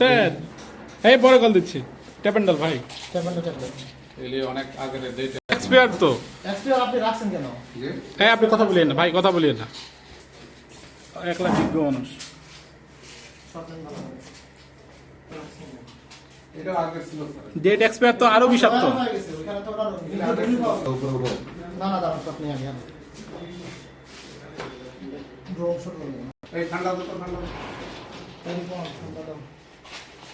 Ten এই পরে call দিচ্ছি। ট্যাপেন্ডাল ভাই। এগুলি অনেক আগের ডেট এক্সপায়ার তো। আপনি রাখছেন কেন? হ্যাঁ আপনি কথা বলিয়েন না ভাই কথা বলিয়েন না। একলা বিজ্ঞ মানুষ। ডেট এক্সপায়ার তো আরও বিষাক্ত। হয়ে। না না দাঁড়ান আপনি এই ঠান্ডা তো ঠান্ডা দাও। টেলিফোন ঠান্ডা দাও এই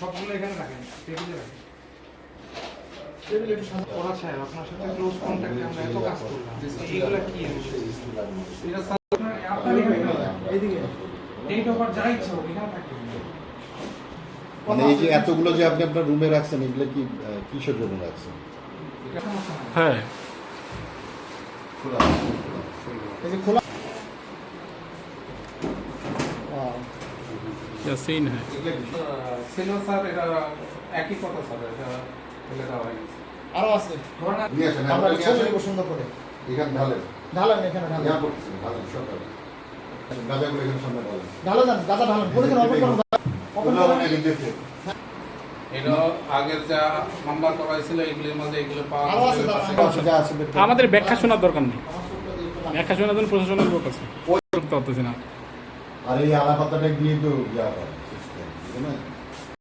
সবগুলো এখানে রাখেন টেবিলে রাখেন। টেবিল একটু সামনে ওরা সাহেব আপনার সাথে ক্লোজ কন্ট্যাক্টে আমরা এত কাজ করলাম। এইগুলা কি এটা স্যার আপনার এইদিকে। ডেট অফ যা ইচ্ছা হোক এখানে থাকবে মানে এই যে এতগুলো যে আপনি আপনার রুমে রাখছেন এগুলো কি কিসের জন্য রাখছেন? হ্যাঁ। এই যে খোলা স্যার এটা একই কথা স্যার এটা ফেলে দেওয়া আরও আছে নিয়ে আসেন আমরা সুন্দর করে এখানে ঢালেন ঢালেন এখানে ঢালেন ইয়া করতেছেন ঢালেন গাঁজাগুলো এখানে সামনে ঢালেন ঢালেন পরে করুন আছে। বের করুন। আমাদের ব্যাখ্যা শোনার দরকার নেই। ব্যাখ্যা শোনার জন্য প্রশাসনের লোক আছে। না আর এই আলাপাতাটা দিয়ে তো ইয়া হয় system, বুঝলেন?